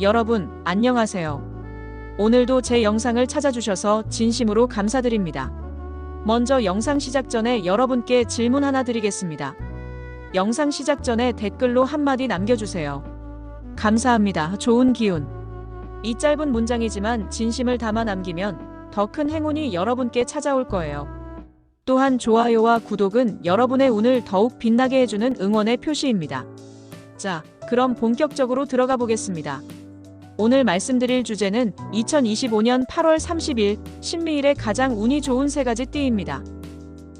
여러분, 안녕하세요. 오늘도 제 영상을 찾아주셔서 진심으로 감사드립니다. 먼저 영상 시작 전에 여러분께 질문 하나 드리겠습니다. 영상 시작 전에 댓글로 한마디 남겨주세요. 감사합니다. 좋은 기운. 이 짧은 문장이지만 진심을 담아 남기면 더 큰 행운이 여러분께 찾아올 거예요. 또한 좋아요와 구독은 여러분의 운을 더욱 빛나게 해주는 응원의 표시입니다. 자, 그럼 본격적으로 들어가 보겠습니다. 오늘 말씀드릴 주제는 2025년 8월 30일 신미일의 가장 운이 좋은 세 가지 띠입니다.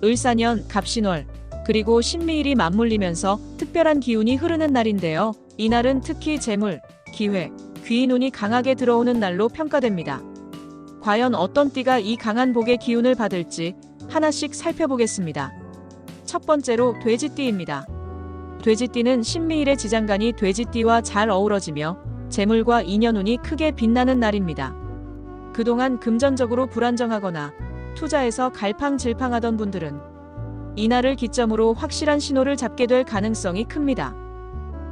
을사년, 갑신월, 그리고 신미일이 맞물리면서 특별한 기운이 흐르는 날인데요. 이날은 특히 재물, 기회, 귀인 운이 강하게 들어오는 날로 평가됩니다. 과연 어떤 띠가 이 강한 복의 기운을 받을지 하나씩 살펴보겠습니다. 첫 번째로 돼지띠입니다. 돼지띠는 신미일의 지장간이 돼지띠와 잘 어우러지며 재물과 인연운이 크게 빛나는 날입니다. 그동안 금전적으로 불안정하거나 투자에서 갈팡질팡하던 분들은 이날을 기점으로 확실한 신호를 잡게 될 가능성이 큽니다.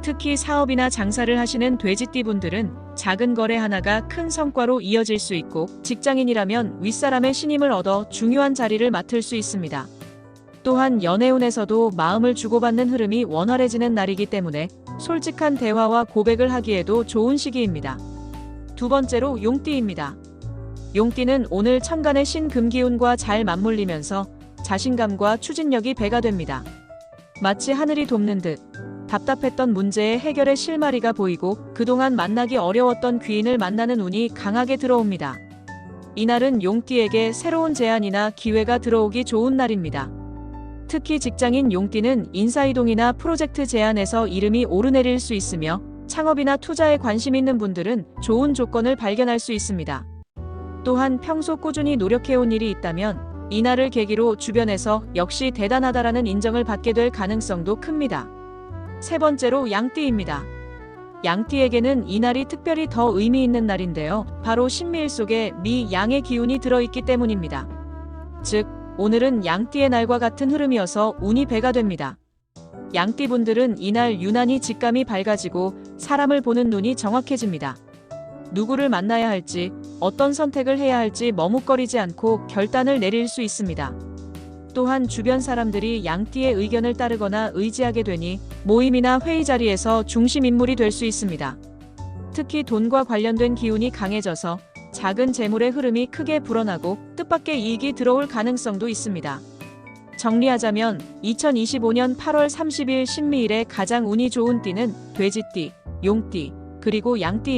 특히 사업이나 장사를 하시는 돼지띠 분들은 작은 거래 하나가 큰 성과로 이어질 수 있고 직장인이라면 윗사람의 신임을 얻어 중요한 자리를 맡을 수 있습니다. 또한 연애운에서도 마음을 주고받는 흐름이 원활해지는 날이기 때문에 솔직한 대화와 고백을 하기에도 좋은 시기입니다. 두 번째로 용띠입니다. 용띠는 오늘 천간의 신금기운과 잘 맞물리면서 자신감과 추진력이 배가 됩니다. 마치 하늘이 돕는 듯 답답했던 문제의 해결의 실마리가 보이고 그동안 만나기 어려웠던 귀인을 만나는 운이 강하게 들어옵니다. 이날은 용띠에게 새로운 제안이나 기회가 들어오기 좋은 날입니다. 특히 직장인 용띠는 인사이동이나 프로젝트 제안에서 이름이 오르내릴 수 있으며 창업이나 투자에 관심 있는 분들은 좋은 조건을 발견할 수 있습니다. 또한 평소 꾸준히 노력해온 일이 있다면 이날을 계기로 주변에서 역시 대단하다라는 인정을 받게 될 가능성도 큽니다. 세 번째로 양띠입니다. 양띠에게는 이날이 특별히 더 의미 있는 날인데요. 바로 신미일 속에 미 양의 기운이 들어있기 때문입니다. 즉, 오늘은 양띠의 날과 같은 흐름이어서 운이 배가 됩니다. 양띠 분들은 이날 유난히 직감이 밝아지고 사람을 보는 눈이 정확해집니다. 누구를 만나야 할지, 어떤 선택을 해야 할지 머뭇거리지 않고 결단을 내릴 수 있습니다. 또한 주변 사람들이 양띠의 의견을 따르거나 의지하게 되니 모임이나 회의 자리에서 중심 인물이 될 수 있습니다. 특히 돈과 관련된 기운이 강해져서 작은 재물의 흐름이 크게 불어나고 뜻밖의 이익이 들어올 가능성도 있습니다. 정리하자면 2025년 8월 30일 신미일에 가장 운이 좋은 띠는 돼지띠, 용띠, 그리고 양띠